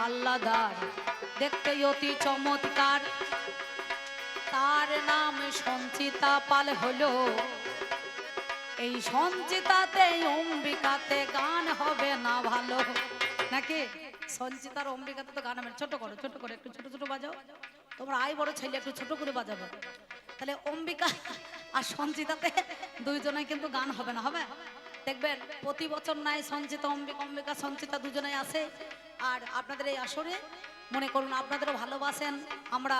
পাল্লাদার, দেখতে অতি চমৎকার। তার নাম সঞ্চিতা পাল হলো। এই সঞ্চিতাতে, অম্বিকাতে গান হবে না ভালো। নাকি? সঞ্চিতার অম্বিকাতে তো গান হবে। ছোট করো ছোট করো, একটু ছোট ছোট বাজাও। তোমরা আই বড় ছেলে, একটু ছোট করে বাজাবে। তাহলে অম্বিকা আর সঞ্চিতাতে দুইজনে কিন্তু গান হবে না, হবে? দেখবেন, প্রতি বছর নাই সঞ্চিতা অম্বিকা অম্বিকা, সঞ্চিতা দুজনেই আসে। আর আপনাদের এই আসরে মনে করুন আপনাদেরও ভালোবাসেন। আমরা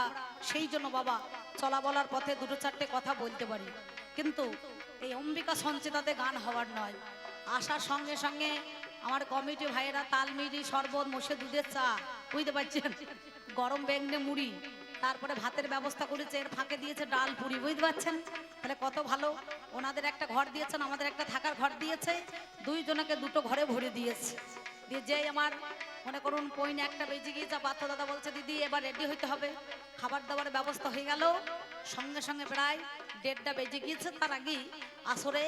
সেই জন্য বাবা, চলা বলার পথে দুটো চারটে কথা বলতে পারি। কিন্তু এই অম্বিকা সঞ্চিতাতে গান হওয়ার নয়। আসার সঙ্গে সঙ্গে আমার কমিটি ভাইয়েরা তালমিরি শরবত মোষে দুধের চা, বুঝতে পারছেন? গরম বেগনে মুড়ি, তারপরে ভাতের ব্যবস্থা করেছে, এর ফাঁকে দিয়েছে ডাল পুরি, বুঝতে পারছেন? তাহলে কত ভালো, ওনাদের একটা ঘর দিয়েছেন, আমাদের একটা থাকার ঘর দিয়েছে, দুইজনকে দুটো ঘরে ভরে দিয়েছে। দিয়ে যেই আমার মনে করুন পইনে একটা বেজে গিয়েছে পার্থ দাদা বলছে, দিদি, এবার রেডি হইতে হবে। খাবার দাবারের ব্যবস্থা হয়ে গেল। সঙ্গে সঙ্গে প্রায় দেড়টা বেজে গিয়েছে। তার আগেই আসরে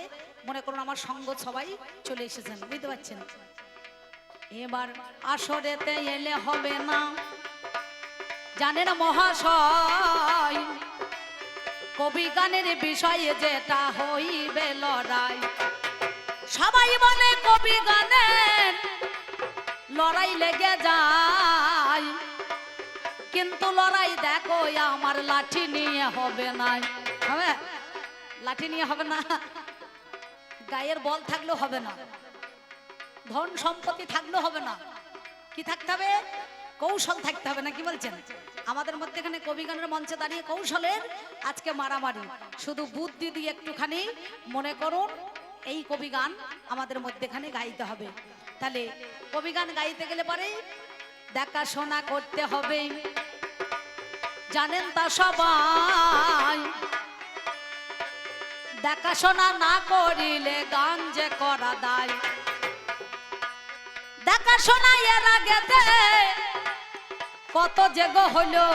মনে করুন আমার সঙ্গ সবাই চলে এসেছেন, বুঝতে পারছেন? এবার আসরেতে এলে হবে না। জানেন মহাশয়, কবি গানের বিষয়ে যেটা হইবে লড়াই। সবাই বলে কবি গানের লড়াই লেগে যায়। কিন্তু লড়াই দেখো, আমার লাঠি নিয়ে হবে না। হবে? লাঠি নিয়ে হবে না? গায়ের বল থাকলেও হবে না। ধন সম্পত্তি থাকলেও হবে না। কি থাকতে হবে? কৌশল থাকতে হবে না, কি বলছেন? আমাদের মধ্যে এখানে কবিগানের মঞ্চে দাঁড়িয়ে কৌশলের আজকে মারামারি। শুধু বুদ্ধি দিয়ে একটুখানি মনে করুন, এই কবিগান আমাদের মধ্যেখানে গাইতে হবে। তাহলে কবিগান গাইতে গেলে পরে দেখাশোনা করতে হবে। জানেন তা সবাই, দেখাশোনা না করিলে গান যে করা দায়। দেখাশোনা এর আগে কত যে গো হলো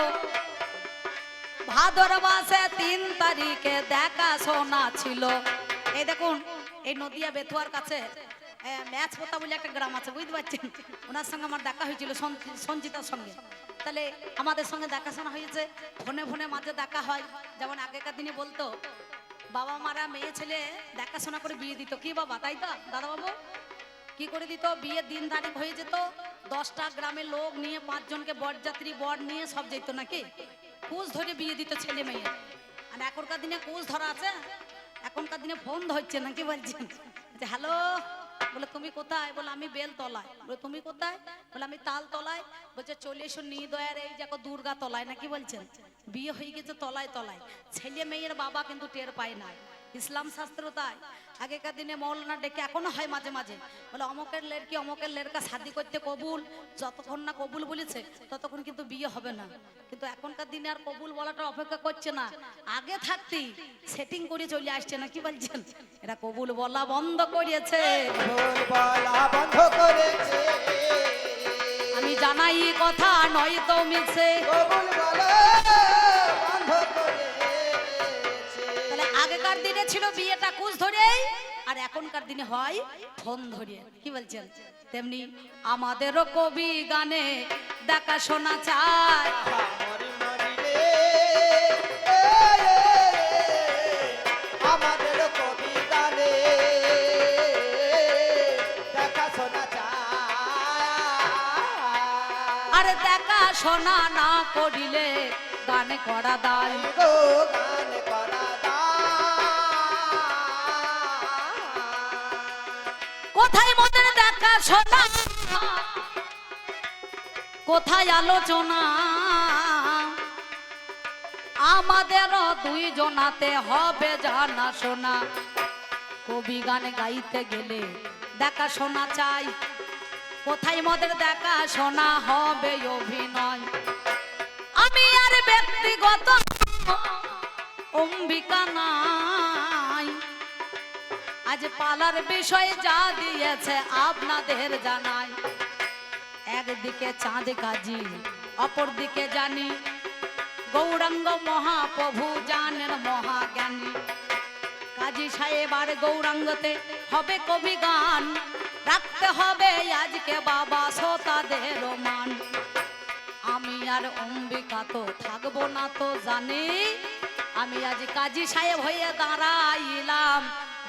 ভাদর মাসে তিন তারিখে দেখাশোনা ছিল। এই দেখুন, এই নদিয়া বেথুয়ার কাছে ম্যাচ পোতা বলে একটা গ্রাম আছে, বুঝতে পারছেন? ওনার সঙ্গে আমার দেখা হয়েছিল সঞ্জিতার সঙ্গে। তাহলে আমাদের সঙ্গে দেখাশোনা হয়েছে, ফোনে ফোনে মাঝে দেখা হয়। যেমন আগেকার দিনে বলতো, বাবা মারা মেয়ে ছেলে দেখাশোনা করে বিয়ে দিত। কি বাবা, তাই তো? দাদা বাবু কি করে দিত? বিয়ের দিন তারিখ হয়ে যেত, দশটা গ্রামের লোক নিয়ে পাঁচজনকে বরযাত্রী, বর নিয়ে সব যেত নাকি? কুচ ধরে বিয়ে দিত ছেলে মেয়ে। আর এখনকার দিনে কুচ ধরা আছে? এখনকার দিনে ফোন ধরছে নাকি বলছেন? হ্যালো? বলে, তুমি কোথায়? বলে, আমি বেল তলায় বলে, তুমি কোথায়? বলে, আমি তাল তলায় বলছে, চলে এসো নিদয়ার এই দেখো দুর্গা তলায়। নাকি বলছেন? বিয়ে হয়ে গেছে তলায় তলায়। ছেলে মেয়ের বাবা কিন্তু টের পায় না। ইসলাম শাস্ত্র তাই। আগেকার দিনে মৌলানা ডেকে এখনও হয় মাঝে মাঝে। বলে অমকের লেরকি অমকের লেরকা শাদি করতে কবুল? যতক্ষণ না কবুল বলেছে ততক্ষণ কিন্তু বিয়ে হবে না। কিন্তু এখনকার দিনে আর কবুল বলাটা অপেক্ষা করছে না। আগে থাকতেই সেটিং করে চলে আসছে না কি বলছেন? এরা কবুল বলা বন্ধ করেছে। আমি জানাই কথা নয় তো মিছে। কবুল বলা আগেকার দিনে ছিল বিয়েটা কুচ ধরেই আর এখনকার দিনে হয় ফোন ধরিয়ে কি বলছেন? তেমনি আমাদেরও কবি গানে গানে দেখাশোনা চায় আর দেখাশোনা না করিলে গানে করা দায়। দেখাশোনা কোথায় আলোচনা? আমাদেরও দুইজনাতে হবে জানা শোনা। কবি গান গাইতে গেলে দেখাশোনা চাই। কোথায় মোদের দেখাশোনা হবে অভিনয়। আমি আর ব্যক্তিগত পালার বিষয় যা দিয়েছে আপনাদের জানাই। একদিকে চাঁদ গাজি অপর দিকে জানি গৌরাঙ্গ মহাপ্রভু জানেন মহাজ্ঞানী। কাজী সাহেব আর গৌরাঙ্গতে হবে কবি গান, রাখতে হবে আজকে বাবা শ্রোতাদের মান। আমি আর অম্বিকা তো থাকব না তো জানি, আমি আজ কাজী সাহেব হয়ে দাঁড়াইলাম।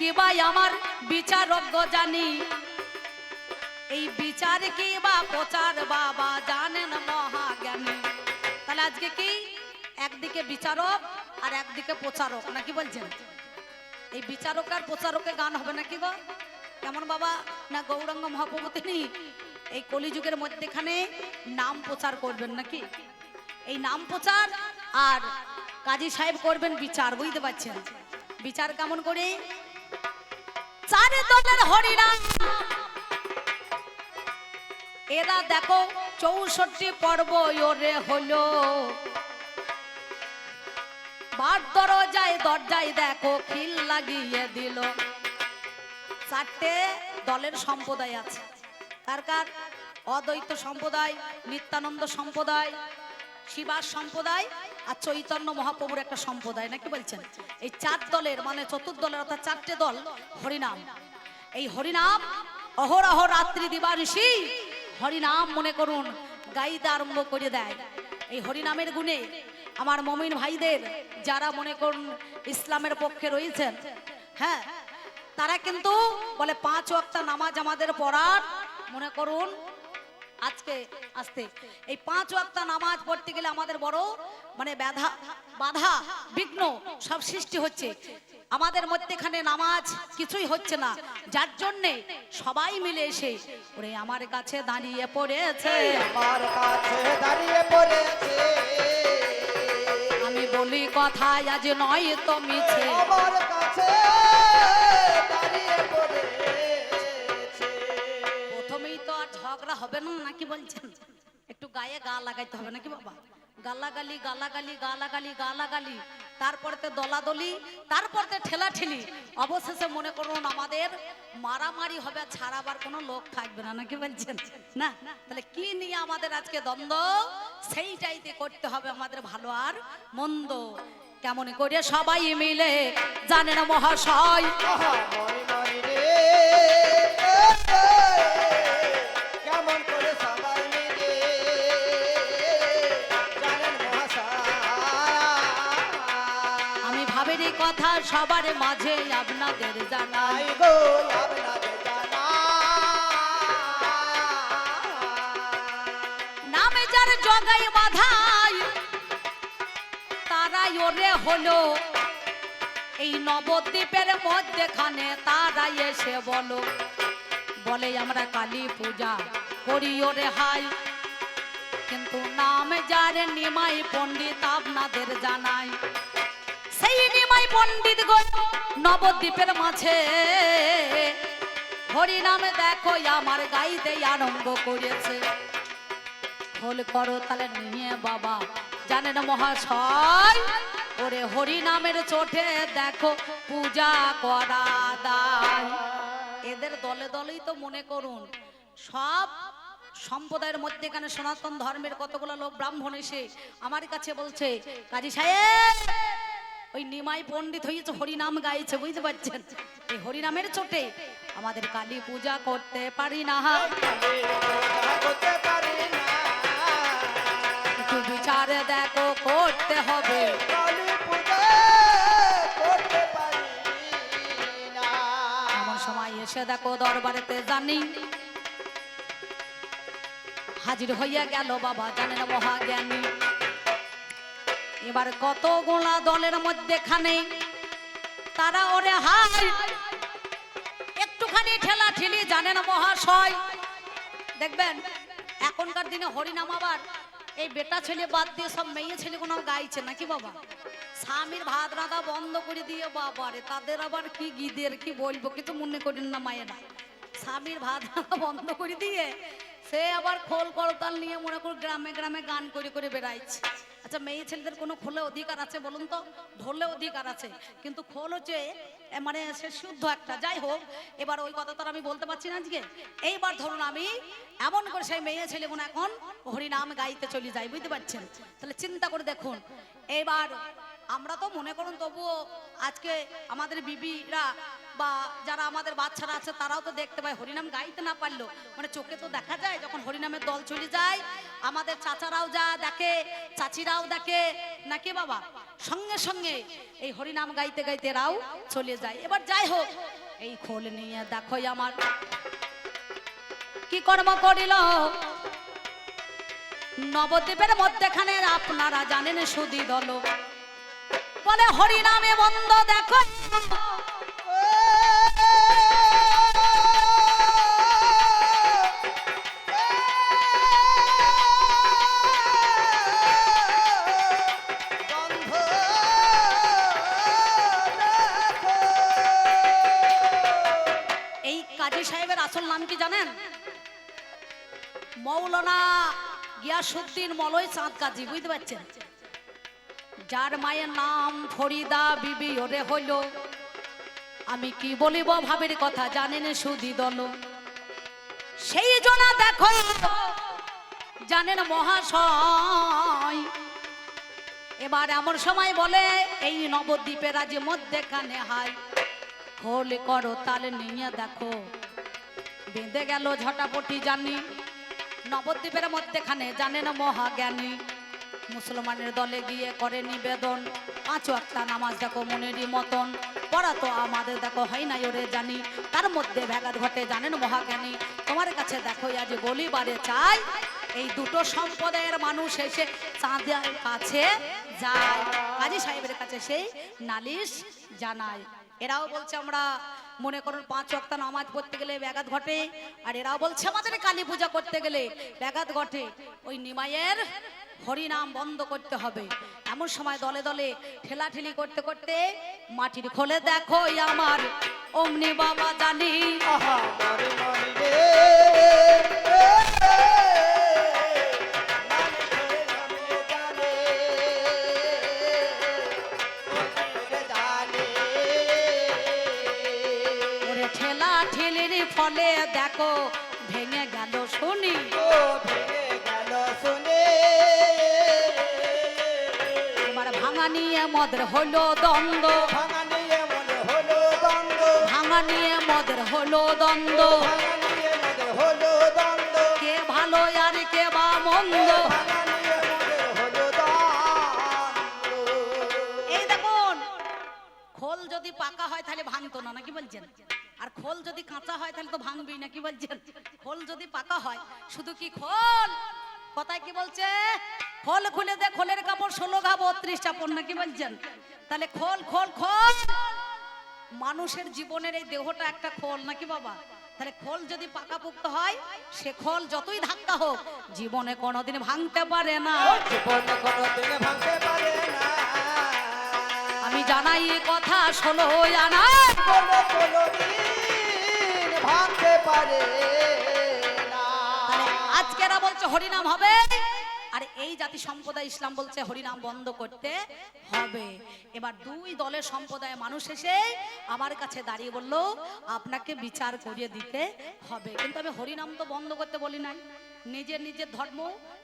কি ভাই আমার বিচারজ্ঞ জানি? এই বিচার কি বা প্রচার বাবা জানেন মহাজ্ঞানী। তাহলে আজকে কি? একদিকে বিচারক আর একদিকে প্রচারক, নাকি বলছেন? এই বিচারক আর প্রচারকের গান হবে নাকি গো? কেমন বাবা? না গৌরাঙ্গ মহাপ্রভুতিনি, এই কলিযুগের মধ্যেখানে নাম প্রচার করবেন নাকি? এই নাম প্রচার আর কাজী সাহেব করবেন বিচার, বুঝতে পারছেন? বিচার কেমন করে? চার দলের হরিনাম। এরা দেখো চৌষট্টি পর্ব ওরে হলো। বার দরজায় দরজায় দেখো, খিল লাগিয়ে দিল। চারটে দলের সম্প্রদায় আছে। কার কার? অদ্বৈত সম্প্রদায়, নিত্যানন্দ সম্প্রদায় শিবাস সম্প্রদায় আর চৈতন্য মহাপ্রভুর একটা সম্প্রদায়, নাকি বলছেন? এই চার দলের মানে চতুর্দলের অর্থাৎ চারটে দল, হরিনাম। এই হরিনাম অহরহ রাত্রি দিবানিশি, হরিনাম মনে করুন, গাইতে আরম্ভ করে দেয়। এই হরিনামের গুণে আমার মমিন ভাইদের যারা মনে করুন ইসলামের পক্ষে রয়েছেন হ্যাঁ তারা কিন্তু বলে পাঁচ ওয়াক্ত নামাজ আমাদের পড়ার, মনে করুন আজকে আসতে। এই পাঁচ ওয়াক্ত নামাজ পড়তে গেলে আমাদের বড় মানে বাধা বাধা বিঘ্ন সব সৃষ্টি হচ্ছে। আমাদের মধ্যেখানে নামাজ কিছুই হচ্ছে না। যার জন্যে সবাই মিলে এসে ওরে আমার কাছে দাঁড়িয়ে পড়েছে। আমার কাছে দাঁড়িয়ে পড়েছে। আমি বলি কথায় আজ নয় তো মিছে। লাগাইতে হবে নাকি বাবা? গালাগালি গালাগালি গালাগালি গালাগালি। তারপরতে দলাদলি তারপরতে ঠেলা ঠেলি অবশেষে মনে করুন আমাদের মারামারি হবে, ছাড়াবার কোনো লোক থাকবে না, নাকি বলছেন? না? তাহলে কি নিয়ে আমাদের আজকে দ্বন্দ্ব? সেইটাইতে করতে হবে আমাদের ভালো আর মন্দ। কেমন করে সবাই মিলে জানে না মহাশয় সবার মাঝে আপনাদের জানাই। গো আপনাদের নামে যার জগাই বাধাই তারাই ওরে হলো। এই নবদ্বীপের মধ্যেখানে তারাই এসে বলো। বলে আমরা কালী পূজা করি ওরে হাই। কিন্তু নাম যার নিমাই পণ্ডিত আপনাদের জানাই। পণ্ডিত গো, নবদ্বীপের মাঝে। হরি নামে দেখো, আমার গাইতে আরম্ভ করেছে। খোল করো তাহলে নিয়ে বাবা, জানেন মহাশয়? ওরে হরি নামের চোটে দেখো, পূজা করা দায়। এদের দলে দলেই তো মনে করুন, সব সম্প্রদায়ের মধ্যে এখানে সনাতন ধর্মের কতগুলো লোক ব্রাহ্মণ এসে আমার কাছে বলছে, কাজী সাহেব ওই নিমাই পণ্ডিত হয়েছে হরিনাম গাইছে, বুঝতে পারছেন? এই হরিনামের চোটে আমাদের কালী পূজা করতে পারি না। একটু বিচারে দেখো, করতে হবে। এমন সময় এসে দেখো দরবারেতে জানি। হাজির হইয়া গেল বাবা, জানেন মহাজ্ঞানী। এবার কত গোলা দলের মধ্যেখানে তারা ওরে হাই একটুখানি ঠেলা ঠেলি জানেন মহাশয়। দেখবেন, এখনকার দিনে হরিনাম আবার এই বেটা ছেলে বাদ দিয়ে সব মেয়ে ছেলে কোনো গাইছে নাকি বাবা? স্বামীর ভাত রাঁধা বন্ধ করে দিয়ে বাবা বাবারে, তাদের আবার কি গিদের কি বলব কিছু মনে করেন না মায়েরা। স্বামীর ভাত রাঁধা বন্ধ করে দিয়ে সে আবার খোল করতাল নিয়ে মনে করো গ্রামে গ্রামে গান করে করে বেড়াইছে। আচ্ছা মেয়ে ছেলেদের কোনো খোলে অধিকার আছে বলুন তো? ধরলে অধিকার আছে। কিন্তু খোল হচ্ছে মানে সে শুদ্ধ একটা। যাই হোক, এবার ওই কথা তো আমি বলতে পারছি না আজকে। এইবার ধরুন আমি এমন করে সেই মেয়ে ছেলে মনে এখন হরিনাম গাইতে চলে যাই, বুঝতে পারছেন? তাহলে চিন্তা করে দেখুন। এবার আমরা তো মনে করুন তবুও আজকে আমাদের বিবিরা বা যারা আমাদের বাচ্চারা আছে, তারাও তো দেখতে পায়, হরিনাম গাইতে না পারল মানে চোখে তো দেখা যায় যখন হরিনামের দল চলে যায়, আমাদের চাচারাও যা দেখে, চাচিরাও দেখে, নাকি বাবা? সঙ্গে সঙ্গে এই হরিনাম গাইতে গাইতে এরাও চলে যায়। এবার যাই হোক, এই খোল নিয়ে দেখো আমার। কি কর্ম করিল? নবদ্বীপের মধ্যেখানে আপনারা জানেন সুদি দল বলে হরিনামে বন্ধ, দেখো গন্ধ দেখো। কাজী সাহেবের আসল নাম কি জানেন মৌলানা গিয়াসুদ্দিন মলয় চাঁদ কাজী, বুঝতে পারছেন যার মায়ের নাম ফরিদা বিবি, ওরে হইল। আমি কি বলিব ভাবের কথা, জানেন সুদি দল। সেই জনা দেখো, জানেন মহাশয়, এবার এমন সময় বলে, এই নবদ্বীপের আজ মধ্যেখানে হাই খোল করো তাল নিয়ে দেখো। বেঁধে গেল ঝটাপটি জানি। নবদ্বীপের মধ্যেখানে জানেন মহাজ্ঞানী। মুসলমানের দলে গিয়ে করে নিবেদন। পাঁচ একটা নামাজ দেখো মনেরই মতন। পড়া তো আমাদের দেখো হয় নাই ওরে জানি। তার মধ্যে ব্যাঘাত ঘটে জানেন মহাজ্ঞানী? তোমার কাছে দেখো আজ বলিবারে চাই। এই দুটো সম্প্রদায়ের মানুষ এসে চাঁদের কাছে যায়। কাজী সাহেবের কাছে সেই নালিশ জানায়। এরাও বলছে আমরা মনে করুন পাঁচ ওয়াক্ত নামাজ পড়তে গেলে ব্যাঘাত ঘটে, আর এরাও বলছে আমাদের কালী পূজা করতে গেলে ব্যাঘাত ঘটে। ওই নিমাইয়ের হরিনাম বন্ধ করতে হবে। এমন সময় দলে দলে ঠেলাঠেলি করতে করতে মাটির খোলে দেখো আমার অমনি বাবা জানি নিয়ে মদের হলো দ্বন্দ্ব। ভাঙা নিয়ে হলো দ্বন্দ্ব। ভাঙা নিয়ে মদের হলো দ্বন্দ্ব। কে ভালো আর কে বা মন্দ। মনে এই দেখুন খোল যদি পাকা হয় তাহলে ভাঙতো না নাকি বলছেন? আর খোল যদি কাঁচা হয় তাহলে তো ভাঙবেই নাকি বলছেন? খোল যদি পাকা হয় শুধু কি খোল? কথায় কি বলছে? খোল খুলে দে খোলের কাপড় ষোলো ঘা বত্রিশ চাপড় নাকি বলছেন? তাহলে খোল খোল খোল! মানুষের জীবনের এই দেহটা একটা খোল নাকি বাবা? তাহলে খোল যদি পাকাপুক্ত হয় সে খোল যতই ধাক্কা হোক জীবনে কোনোদিন ভাঙতে পারে না। জীবন কোনোদিন ভাঙতে পারে না। আমি জানাই কথা কোনো কোনোদিন ভাঙতে পারে হরিনাম হবে। আর এই জাতি সম্প্রদায় ইসলাম বলছে হরিনাম বন্ধ করতে হবে। এবার দুই দলের সম্প্রদায় মানুষ এসে আমার কাছে দাঁড়িয়ে বলল, আপনাকে বিচার করিয়ে দিতে হবে। কিন্তু আমি হরিনাম তো বন্ধ করতে বলি নাই। নিজের নিজের ধর্ম,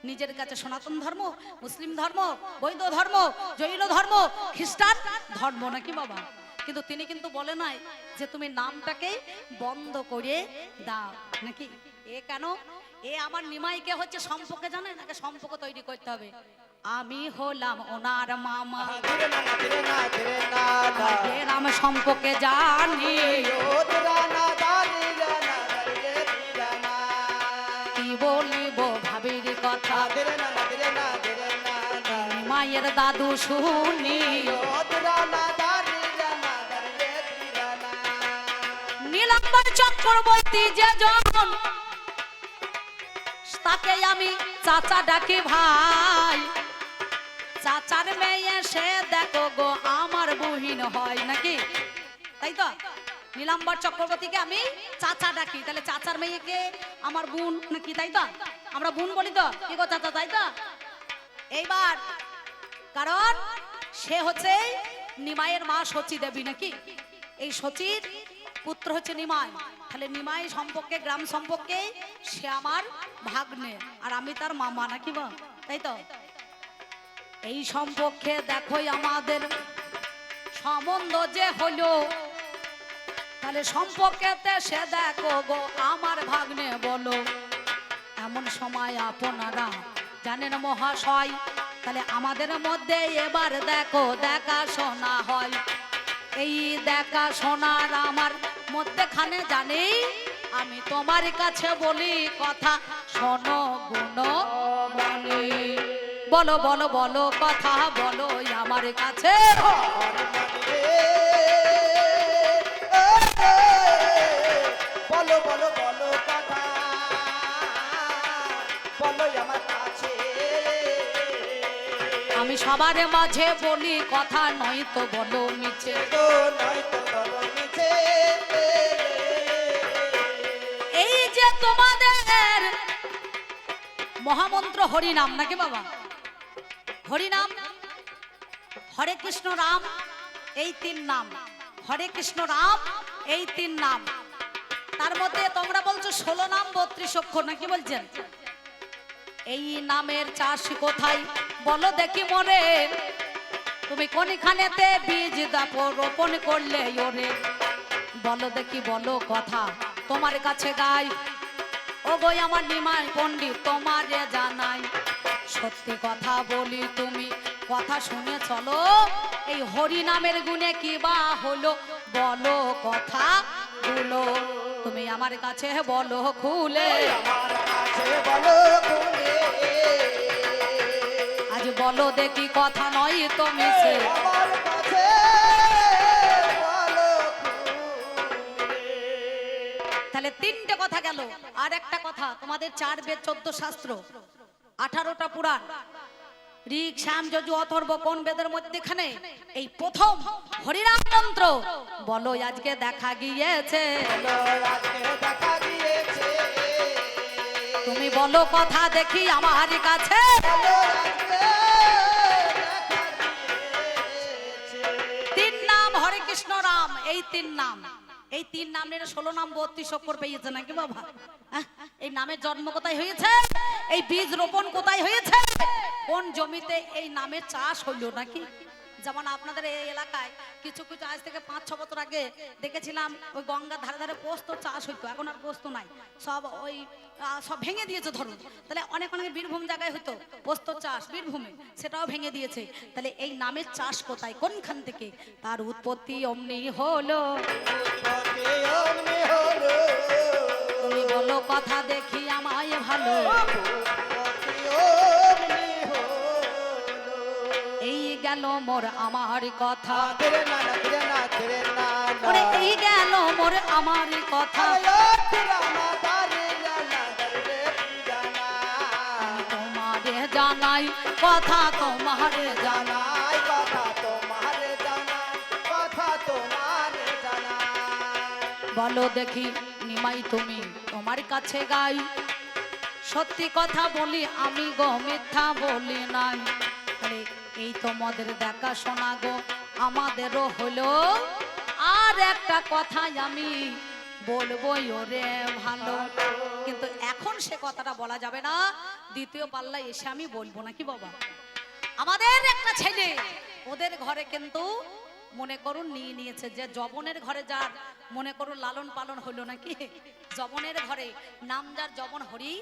নিজের কাছে সনাতন ধর্ম, মুসলিম ধর্ম, বৈধ ধর্ম, জৈন ধর্ম, খ্রিস্টান ধর্ম নাকি বাবা? কিন্তু তিনি কিন্তু বলে নাই যে তুমি নামটাকে বন্ধ করে দাও। নাকি? এ কেন? এ আমার নিমাইকে হচ্ছে সম্পর্ক জানে নাকি সম্পর্ক তৈরি করতে হবে। আমি হলাম ওনার মামা। নাম সম্পর্কে জানি। কি বলিব ভাবির কথা? মায়ের দাদু শুনি। নীলাম্বর চক্রবর্তী যে জন তাকে আমি চাচা ডাকি ভাই। চাচার মেয়ে সে দেখো গো, আমার বুহিন হয় নাকি? তাই তো? নীলাম্বর চক্রবর্তীকে আমি চাচা ডাকি। তাহলে চাচার মেয়েকে আমার বোন নাকি তাই তো? আমরা বোন বলি তো? কি গো চাচা, তাই তো? এইবার, কারণ সে হচ্ছে নিমাইয়ের মা সচি দেবী নাকি? এই সচির পুত্র হচ্ছে নিমাই। তাহলে নিমাই সম্পর্কে, গ্রাম সম্পর্কে সে আমার ভাগ্নে, আর আমি তার মামা, নাকি বা তাই তো? এই সম্পর্কে দেখো আমাদের সম্বন্ধ যে হলো, তাহলে সম্পর্কেতে সে দেখো গো, আমার ভাগ্নে বলো, এমন সময় আপনারা জানেন মহাশয়, তাহলে আমাদের মধ্যে এবার দেখো দেখা শোনা হয়। এই দেখা শোনার আমার মধ্যেখানে জানি, আমি তোমার কাছে বলি কথা শোনো গুণ বলে, বলো বলো, কথা বলো আমার কাছে। আমার কাছে। আমি সবার মাঝে বলি, কথা নয় তো বলো মিছে। তো নয় তো বলো মিছে। মহামন্ত্র হরিনাম, নাকি বাবা? হরিনাম? হরে কৃষ্ণ রাম, এই তিন নাম। হরে কৃষ্ণ রাম, এই তিন নাম। তার মধ্যে তোমরা বলছো ষোলো নাম, বত্রিশ অক্ষর, নাকি বলছেন? এই নামের চাষ কোথায়? বলো দেখি মনে। তুমি কোনখানেতে বীজ দাপো রোপণ করলে ওরে বলো দেখি, বলো কথা। তোমার কাছে গাই ও আমার নিমাই পণ্ডিত, তোমারে জানাই, সত্যি কথা বলি তুমি, কথা শুনে চলো, এই হরি নামের গুণে কি বা হলো, বলো কথা গুলো তুমি আমার কাছে বলো খুলে। আমার কাছে বলো খুলে আজ বলো দেখি কথা নয় তুমি সে আমার তাহলে তিনটে কথা গেল। আর একটা কথা, তোমাদের চার বেদ চোদ্দ শাস্ত্র, আঠারোটা পুরাণ। ঋক শ্যাম, যজু, অথর্ব, কোন বেদের মধ্যেখানে? এই প্রথম হরিরাম মন্ত্র। বলো, আজকে দেখা গিয়েছে? তুমি বলো, কথা দেখি আমার কাছে। তিন নাম হরে কৃষ্ণ রাম, এই তিন নাম। এই তিন নাম নিয়ে ষোলো নাম বত্রিশ অক্ষর পেয়েছে নাকি বাবা? এই নামের জন্ম কোথায় হয়েছে? এই বীজ রোপণ কোথায় হয়েছে? কোন জমিতে এই নামের চাষ হইল নাকি? যেমন আপনাদের এই এলাকায় কিছু কিছু আজ থেকে পাঁচ ছ বছর আগে দেখেছিলাম ওই গঙ্গার ধারে ধারে পোস্ত চাষ হইতো এখন আর পোস্ত নাই। সব ওই সব ভেঙে দিয়েছে ধরুন। তাহলে অনেক অনেক বীরভূম জায়গায় হতো পোস্ত চাষ বীরভূমে। সেটাও ভেঙে দিয়েছে। তাহলে এই নামের চাষ কোথায়? কোনখান থেকে? তার উৎপত্তি অমনি হলো। তুমি বলো কথা দেখি আমায় ভালো। গেল মোর আমার কথা। ওরে এই গেল মোর আমার কথা। তোমারে জানাই কথা তোমারে জানা জানাই। কথা তোমার জানা কথা তোমার জানা বলো দেখি নিমাই তুমি তোমার কাছে গাই। সত্যি কথা বলি আমি গো মিথ্যা বলি নাই। এই তোমাদের দেখা শোনা গো, আমাদেরও হলো। আর একটা কথাই আমি বলব ওরে ভালো। কিন্তু এখন সে কথাটা বলা যাবে না, দ্বিতীয় পাল্লা এসে আমি বলব নাকি বাবা? আমাদের একটা ছেলে, ওদের ঘরে কিন্তু মনে করুন নিয়ে নিয়েছে, যে জবনের ঘরে যার মনে করুন লালন পালন হলো নাকি? জবনের ঘরে, নাম যার জবন হরি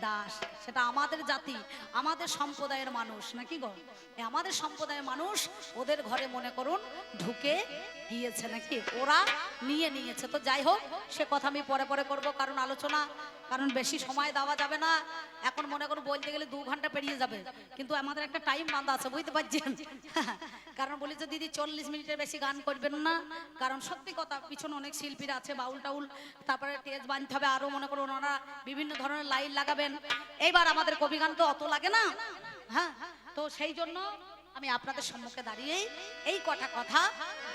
দাস, সেটা আমাদের জাতি, আমাদের সম্প্রদায়ের মানুষ, নাকি গো? আমাদের সম্প্রদায়ের মানুষ ওদের ঘরে মনে করুন ঢুকে গিয়েছে নাকি? ওরা নিয়ে নিয়েছে। তো যাই হোক, সে কথা আমি পরে পরে করব, কারণ আলোচনা কারণ বেশি সময় দেওয়া যাবে না। এখন মনে করুন বলতে গেলে দু ঘণ্টা পেরিয়ে যাবে। কিন্তু আমাদের একটা টাইম বাঁধা আছে, বুঝতে পারছেন? কারণ বলি যে দিদি চল্লিশ মিনিটের বেশি গান করবেন না। কারণ সত্যি কথা, পিছনে অনেক শিল্পীরা আছে, বাউল টাউল, তারপরে টেজ বাঁধতে হবে, আরও মনে করুন ওনারা বিভিন্ন ধরনের লাইন লাগাবেন। এইবার আমাদের কবি গান তো অত লাগে না। হ্যাঁ? তো সেই জন্য আমি আপনাদের সম্মুখে দাঁড়িয়ে এই কটা কথা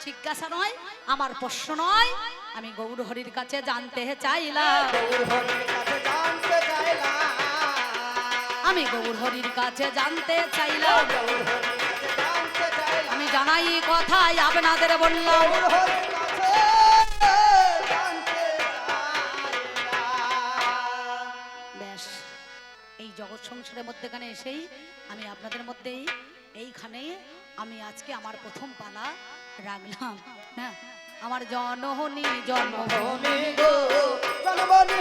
জিজ্ঞাসা নয়, আমার প্রশ্ন নয়। আমি গৌর হরির কাছে জানতে চাইলাম। আমি গৌর হরির কাছে জানতে চাইলাম। আমি জানাই কথাই আপনাদের বললাম। ব্যাস এই জগৎ সংসারের মধ্যেখানে এসেই আমি আপনাদের মধ্যেই এইখানে আমি আজকে আমার প্রথম পালা রাখলাম। হ্যাঁ। আমার জনহনি জন্মভূমি গো। জনমনি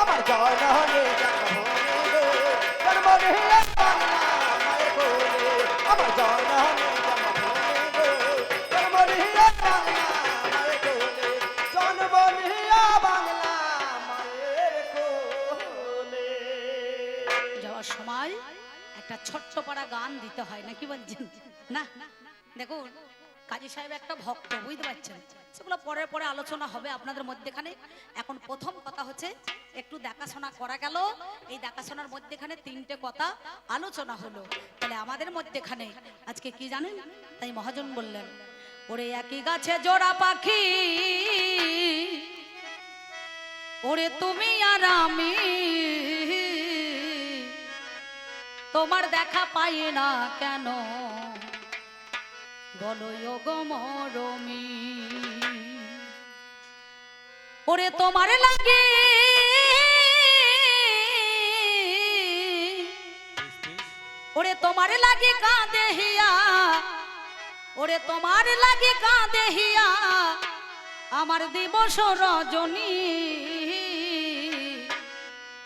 আমার জন্মভূমি গো। কোলে যাওয়ার সময় একটা ছোট্ট পাড়া গান দিতে হয় নাকি বলছেন? না। দেখুন কাজী সাহেব একটা ভক্ত, বুঝতে পারছেন? সেগুলো পরে পরে আলোচনা হবে আপনাদের মধ্যেখানে। এখন প্রথম কথা হচ্ছে, একটু দেখাশোনা করা গেল। এই দেখাশোনার মধ্যেখানে তিনটে কথা আলোচনা হলো। তাহলে আমাদের মধ্যেখানে, আজকে কি জানেন? তাই মহাজন বললেন, ওরে একই গাছে জোড়া পাখি, ওরে তুমি আর আমি, তোমার দেখা পাই না কেন? ওরে তোমার লাগে ওরে তোমার লাগে কাঁদে হিয়া। ওরে তোমার লাগে কাঁদে হিয়া। আমার দিবস রজনী।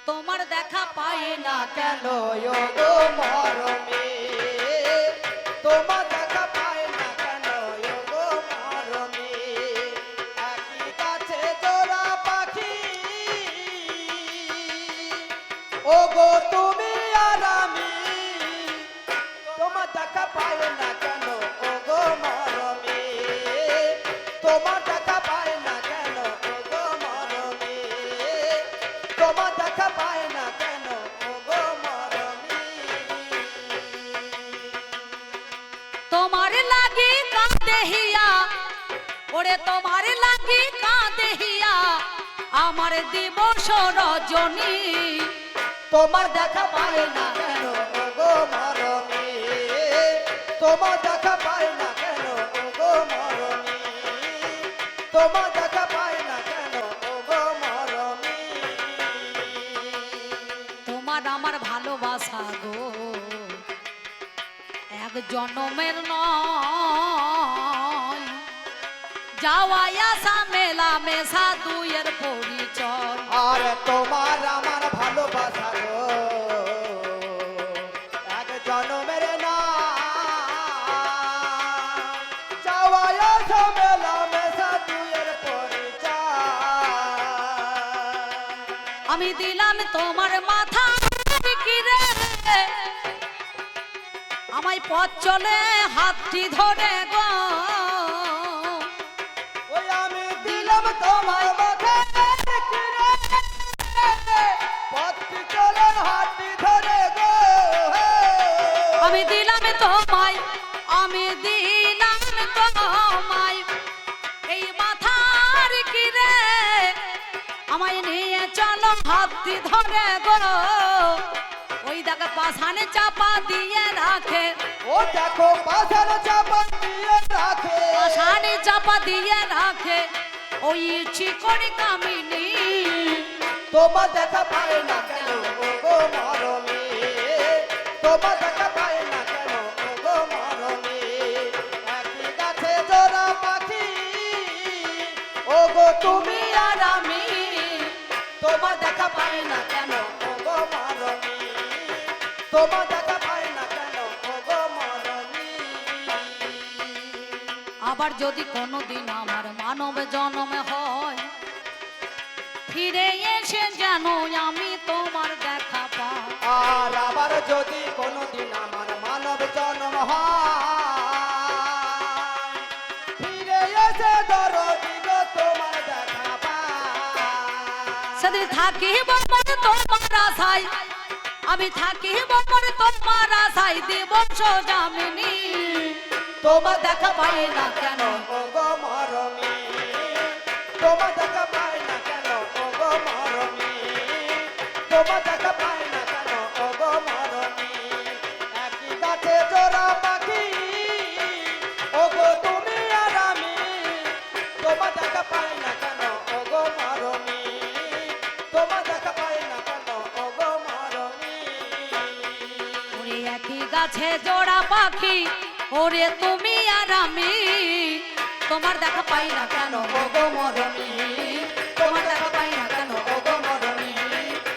তোমার দেখা পায় না কেন? তোমার ওরে তোমার লাগি কাঁদে হিয়া আমার দিবস রজনী। তোমার দেখা পায় না কেন গো মরমে তোমার দেখা পায় না কেন গো মরমে তোমার দেখা পায় না কেন গো মরমে তোমার আমার ভালোবাসা গো এক জনমের নয়। যাওয়াই আসা মেলা মেশা দুইয়ের পরিচয়। আর তোমার আমার ভালোবাসা এক জনমের না। চাওয়ায় ঝামেলা মেশা দুয়ের পরিচয়। আমি দিলাম তোমার মাথা কিরে আমায় পথ চলে হাতটি ধরে গো। তোমায় এই মাথার কিরে আমায় নিয়ে চলো হাতটি ধরে গো। ওই দেখো পাশানে চাপা দিয়ে রাখে। ও দেখো বাঁধার চাপা দিয়ে রাখে। পাশানে চাপা দিয়ে রাখে। ওই চিকনি কামিনী। তোমার দেখা পায় না কেন? তোমার দেখা আবার যদি কোনোদিন আমার মানব জন্মে হয়, ফিরে এসে যেন আমি তোমার দেখা পাই আর আবার যদি কোনোদিন আমার পাই সেদিন থাকি বাবার তোমার আমি তোমার আশাই দেব জামিনী তোমার দেখা পাই না কেন, ওগো মরমি। দেখা পাই না কেন, ওগো মরমি। গাছে জোড়া পাখি ওরে তুমি আর আমি। তোমার দেখা পাই না কেন ওগো মরমি তোমার দেখা পাই না কেন ওগো মরমি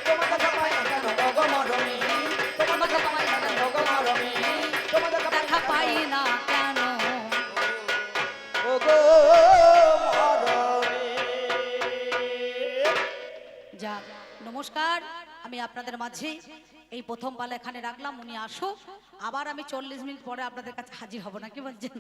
তোমার দেখা পাই না কেন ওগো মরমে তোমার দেখা পাই না কেন ওগো মরমি তোমার দেখা পাই না কেন? মরমে যা নমস্কার আমি আপনাদের মাঝে এই প্রথম পালা এখানে রাখলাম, উনি আসো আবার আমি চল্লিশ মিনিট পরে আপনাদের কাছে হাজির হব না কি বলছেন?